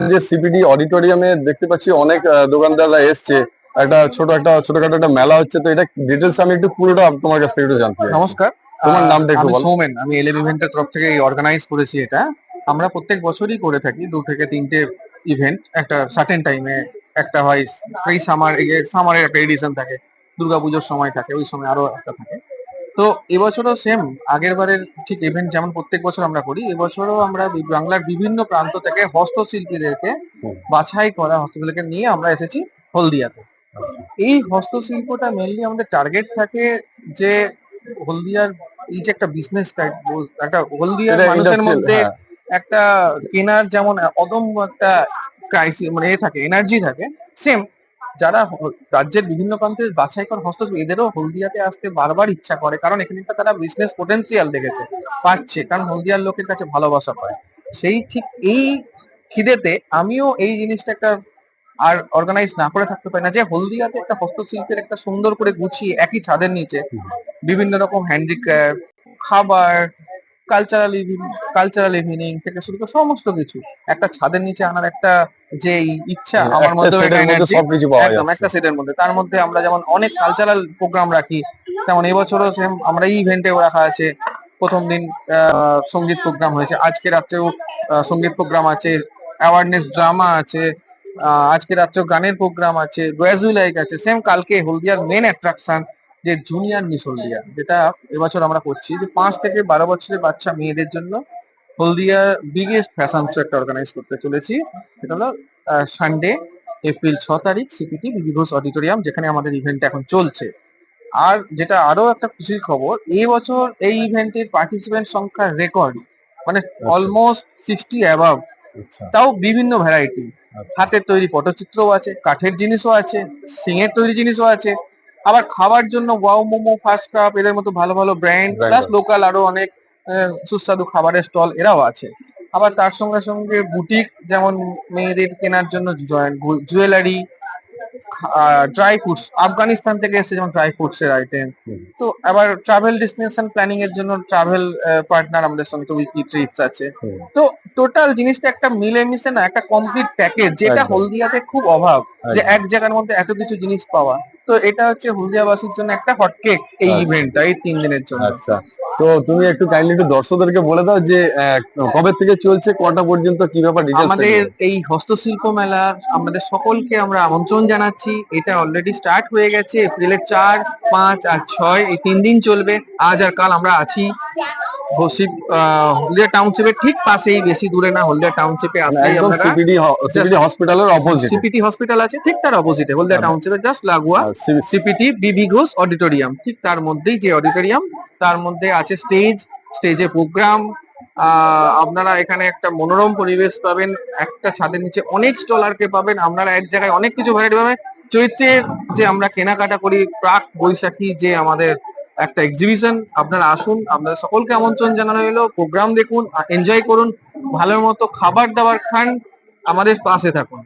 যে সিপিডি অডিটোরিয়ামে দেখতে পাচ্ছি অনেক দোকানদাররা এসছে। একটা ছোট একটা ছোটখাটো একটা মেলা হচ্ছে তো এটা ডিটেলস আমি একটু পুরোটা তোমার কাছ থেকে একটু জানতে নমস্কার। তোমার নামটা একটু আমি বলো। সৌমেন আমি এলএম ইভেন্টের তরফ থেকে অর্গানাইজ করেছি এটা। আমরা প্রত্যেক বছরই করে থাকি দু থেকে তিনটে ইভেন্ট একটা সার্টেন টাইমে একটা হয় এই সামার সামারের একটা এডিশন থাকে দুর্গাপুজোর সময় থাকে ওই সময় আরও একটা থাকে। তো এবছরও সেম আগের বারের ঠিক ইভেন্ট যেমন প্রত্যেক বছর আমরা করি এবছরও আমরা বাংলার বিভিন্ন প্রান্ত থেকে হস্তশিল্পীদেরকে বাছাই করা হস্তশিল্পীকে নিয়ে আমরা এসেছি হলদিয়াতে। এই হস্তশিল্পটা মেনলি আমাদের টার্গেট থাকে যে হলদিয়ার এই যে একটা বিজনেস একটা হলদিয়ার মানুষের মধ্যে হ্যাঁ। একটা কেনার যেমন অদম্য একটা ক্রাইসিস মানে এ থাকে এনার্জি থাকে সেম যারা রাজ্যের বিভিন্ন প্রান্তে বাছাই করা হস্তশিল্প, এদেরও হলদিয়াতে আসতে বারবার ইচ্ছা করে। কারণ এখানে একটা তারা বিজনেস পোটেন্সিয়াল দেখেছে, পাচ্ছে। কারণ হলদিয়ার লোকের কাছে ভালোবাসা পায়। সেই ঠিক এই খিদেতে আমিও এই জিনিসটা একটা আর অর্গানাইজ না করে থাকতে পারি না যে হলদিয়াতে একটা হস্তশিল্পের একটা সুন্দর করে গুছিয়ে একই ছাদের নিচে বিভিন্ন রকম হ্যান্ডিক্রাফট খাবার কালচারাল কালচারাল ইভিনিং থেকে শুরু করে সমস্ত কিছু। একটা ছাদের নিচে আনার একটা যে ইচ্ছা আমার মধ্যে একদম একটা সেটের মধ্যে। তার মধ্যে আমরা যেমন অনেক কালচারাল প্রোগ্রাম রাখি তেমন এবছরও সেম আমরা এই ইভেন্টেও রাখা আছে। প্রথম দিন আহ, সংগীত প্রোগ্রাম হয়েছে। আজকে রাত্রেও সংগীত প্রোগ্রাম আছে। অ্যাওয়ারনেস ড্রামা আছে। আহ, আজকে রাত্রেও গানের প্রোগ্রাম আছে। লাইক আছে। সেম কালকে হলদিয়ার মেন অ্যাট্রাকশন যে জুনিয়র মিস হলদিয়া যেটা এবছর আমরা করছি যে পাঁচ থেকে বারো বছরের বাচ্চা মেয়েদের জন্য হলদিয়ার বিগেস্ট ফ্যাশন শো একটা অর্গানাইজ করতে চলেছি। সেটা হলো সানডে এপ্রিল ছ তারিখ সিপিটি বিবি ঘোষ অডিটোরিয়াম যেখানে আমাদের ইভেন্ট এখন চলছে। আর যেটা আরও একটা খুশির খবর এই বছর এই ইভেন্টের পার্টিসিপেন্ট সংখ্যা রেকর্ড মানে অলমোস্ট সিক্সটি অ্যাবাভ তাও বিভিন্ন ভ্যারাইটি আচ্ছা। হাতের তৈরি পটচিত্রও আছে কাঠের জিনিসও আছে সিংয়ের তৈরি জিনিসও আছে। আবার খাবার জন্য ওয়াও মোমো ফার্স্ট কাপ এদের মতো ভালো ভালো ব্র্যান্ড প্লাস লোকাল আরও অনেক সুস্বাদু খাবারের স্টল এরাও আছে। আবার তার সঙ্গে সঙ্গে বুটিক যেমন মেয়েদের কেনার জন্য জুয়েলারি ড্রাই ফ্রুটস আফগানিস্তান থেকে এসেছে যেমন ড্রাই ফ্রুটস এর আইটেম তো আবার ট্রাভেল ডেস্টিনেশন প্ল্যানিং এর জন্য ট্রাভেল পার্টনার আমাদের সঙ্গে তো উইকলি ট্রিপস আছে। তো টোটাল জিনিসটা একটা মিলেমিশে না একটা কমপ্লিট প্যাকেজ যেটা হলদিয়াতে খুব অভাব যে এক জায়গার মধ্যে এত কিছু জিনিস পাওয়া। তো এটা হচ্ছে হলদিয়াবাসীর জন্য একটা হটকেক এই আচ্ছা। ইভেন্টটা এই তিন দিনের জন্য। আচ্ছা। তো তুমি একটু কাইন্ডলি একটু দর্শকদেরকে বলে দাও যে কবে থেকে চলছে কটা পর্যন্ত কি ব্যাপার আমাদের এই হস্তশিল্প মেলা আমাদের সকলকে আমরা আমন্ত্রণ জানাচ্ছি। এটা অলরেডি স্টার্ট হয়ে গেছে এপ্রিলের চার পাঁচ আর ছয় এই তিন দিন চলবে। আজ আর কাল আমরা আছি। আহ, হলদিয়া টাউনশিপের ঠিক পাশেই বেশি দূরে না হলদিয়া টাউনশিপে আসলেই আপনারা সিপিডি সিপিডি হসপিটালের অপোজিট সিপিটি হসপিটাল আছে ঠিক তার অপোজিটে হলদিয়া আচ্ছা। টাউনশিপের জাস্ট লাগোয়া সিপিটি বিবি ঘোষ অডিটোরিয়াম ঠিক তার মধ্যেই যে অডিটোরিয়াম তার মধ্যে আছে স্টেজ স্টেজে প্রোগ্রাম আপনারা এখানে একটা মনোরম পরিবেশ পাবেন একটা ছাদের নিচে অনেক স্টলারকে পাবেন। আপনারা এক জায়গায় অনেক কিছু ভ্যারাইটি পাবেন। চৈত্রের যে আমরা কেনাকাটা করি প্রাক বৈশাখী যে আমাদের একটা এক্সিবিশন আপনারা আসুন আপনাদের সকলকে আমন্ত্রণ জানানো হলো। প্রোগ্রাম দেখুন এনজয় করুন ভালো মতো খাবার দাবার খান, আমাদের পাশে থাকুন।